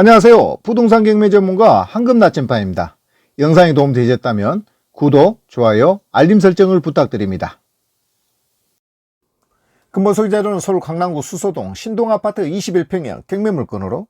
안녕하세요. 부동산 경매 전문가 황금 나침반입니다. 영상이 도움되셨다면 구독, 좋아요, 알림 설정을 부탁드립니다. 근본 소유 자료는 서울 강남구 수소동 신동아파트 21평형 경매 물건으로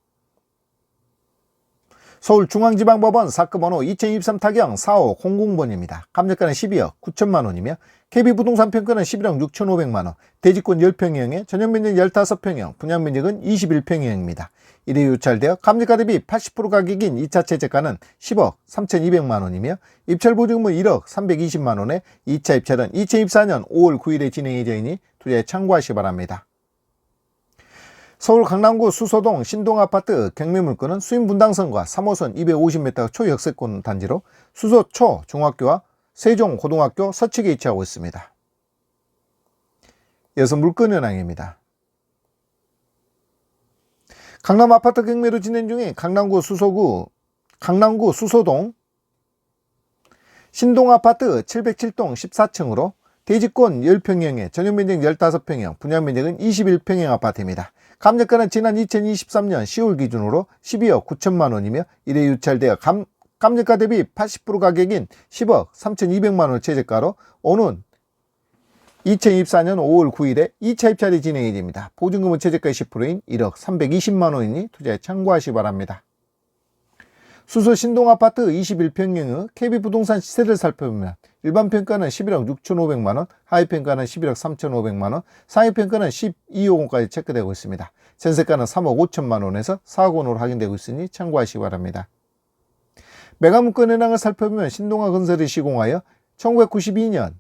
서울중앙지방법원 사건번호 2023 타경 4500번입니다. 감정가는 12억 9천만 원이며 KB부동산 평가는 11억 6천5백만 원, 대지권 10평형에 전용면적 15평형, 분양면적은 21평형입니다. 이래 유찰되어 감정가 대비 80% 가격인 2차 최저가는 10억 3,200만 원이며 입찰보증금은 1억 320만 원에 2차 입찰은 2024년 5월 9일에 진행 예정이니 투자에 참고하시기 바랍니다. 서울 강남구 수소동 신동아파트 경매물건은 수인분당선과 3호선 250m 초역세권 단지로 수소초 중학교와 세종고등학교 서측에 위치하고 있습니다. 이어서 물건 현황입니다. 강남 아파트 경매로 진행 중인 강남구 수소구 강남구 수소동 신동아파트 707동 14층으로 대지권 10평형에 전용면적 15평형, 분양면적은 21평형 아파트입니다. 감정가는 지난 2023년 10월 기준으로 12억 9천만 원이며 이래 유찰되어 감, 감정가 대비 80% 가격인 10억 3,200만 원 최저가로 오는 2024년 5월 9일에 2차 입찰이 진행이 됩니다. 보증금은 최저가 10%인 1억 320만 원이니 투자에 참고하시기 바랍니다. 수소 신동아파트 21평형의 KB부동산 시세를 살펴보면 일반 평가는 11억 6,500만원, 하위 평가는 11억 3,500만원, 상위 평가는 12억 원까지 체크되고 있습니다. 전세가는 3억 5천만원에서 4억 원으로 확인되고 있으니 참고하시기 바랍니다. 매각문건 현황을 살펴보면 신동아 건설이 시공하여 1992년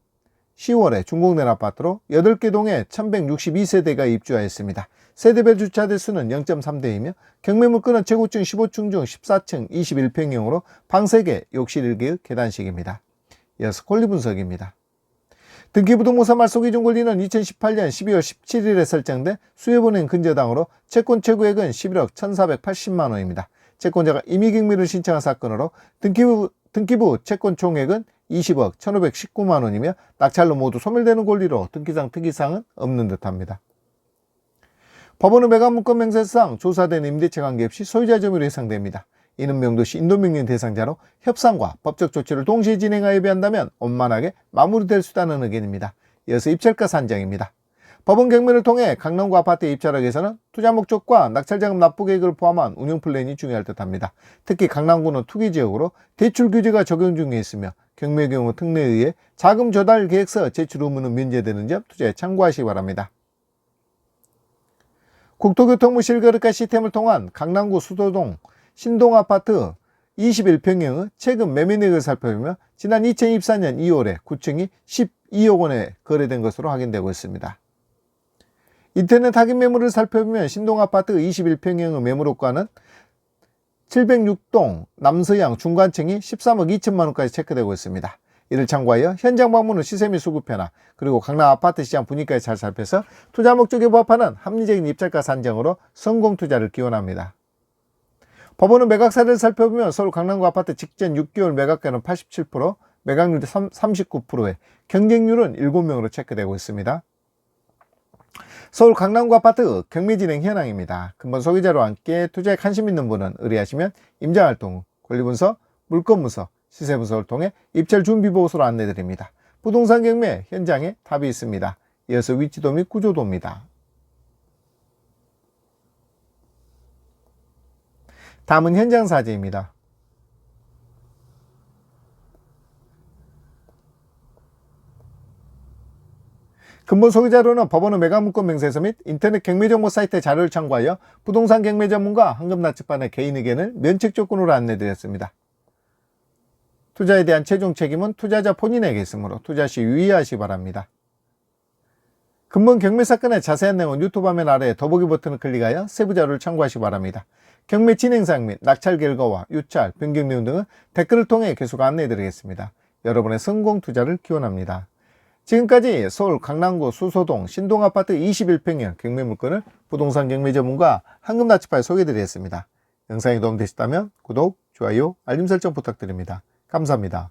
10월에 준공된 아파트로 8개 동에 1162세대가 입주하였습니다. 세대별 주차 대수는 0.3대이며 경매물건은 최고층 15층 중 14층 21평형으로 방 3개, 욕실 1개의 계단식입니다. 이어서 권리 분석입니다. 등기부등본사 말소기준 권리는 2018년 12월 17일에 설정된 수혜본행 근저당으로 채권 최고액은 11억 1,480만 원입니다. 채권자가 임의경매를 신청한 사건으로 등기부, 등기부 채권 총액은 20억 1,519만 원이며 낙찰로 모두 소멸되는 권리로 등기상 특이사항은 없는 듯합니다. 법원은 매각문건 명세상 조사된 임대차 관계없이 소유자 점유로 예상됩니다. 이는 명도시 인도명령 대상자로 협상과 법적 조치를 동시에 진행하여 배한다면 원만하게 마무리될 수 있다는 의견입니다. 이어서 입찰가 산정입니다. 법원 경매를 통해 강남구 아파트에 입찰하기 위해서는 투자 목적과 낙찰자금 납부 계획을 포함한 운영 플랜이 중요할 듯합니다. 특히 강남구는 투기 지역으로 대출 규제가 적용 중에 있으며 경매 경우 특례에 의해 자금 조달 계획서 제출 의무는 면제되는 점 투자에 참고하시기 바랍니다. 국토교통부 실거래가 시스템을 통한 강남구 수도동 신동아파트 21평형의 최근 매매내역을 살펴보면 지난 2024년 2월에 9층이 12억 원에 거래된 것으로 확인되고 있습니다. 인터넷 확인 매물을 살펴보면 신동아파트 21평형의 매물호가는 706동 남서양 중간층이 13억 2천만 원까지 체크되고 있습니다. 이를 참고하여 현장 방문 후 시세 및 수급 변화 그리고 강남 아파트 시장 분위기까지 잘 살펴서 투자 목적에 부합하는 합리적인 입찰가 산정으로 성공 투자를 기원합니다. 법원은 매각사를 살펴보면 서울 강남구 아파트 직전 6개월 매각가는 87%, 매각률 39%에 경쟁률은 7명으로 체크되고 있습니다. 서울 강남구 아파트 경매 진행 현황입니다. 근본 소개자와 함께 투자에 관심 있는 분은 의뢰하시면 임장활동, 권리분석, 물건분석, 시세분석을 통해 입찰 준비 보고서로 안내드립니다. 부동산 경매 현장에 답이 있습니다. 이어서 위치도 및 구조도입니다. 다음은 현장 사진입니다. 근본 소개자료는 법원의 매각 문건 명세서 및 인터넷 경매 정보 사이트 자료를 참고하여 부동산 경매 전문가 황금 나치반의 개인 의견을 면책 조건으로 안내드렸습니다. 투자에 대한 최종 책임은 투자자 본인에게 있으므로 투자 시 유의하시기 바랍니다. 근본 경매 사건의 자세한 내용은 유튜브 화면 아래 더보기 버튼을 클릭하여 세부 자료를 참고하시기 바랍니다. 경매 진행 사항 및 낙찰 결과와 유찰, 변경 내용 등은 댓글을 통해 계속 안내해 드리겠습니다. 여러분의 성공 투자를 기원합니다. 지금까지 서울 강남구 수소동 신동아파트 21평형 경매 물건을 부동산 경매 전문가 황금나치파에 소개해 드리겠습니다. 영상이 도움되셨다면 구독, 좋아요, 알림 설정 부탁드립니다. 감사합니다.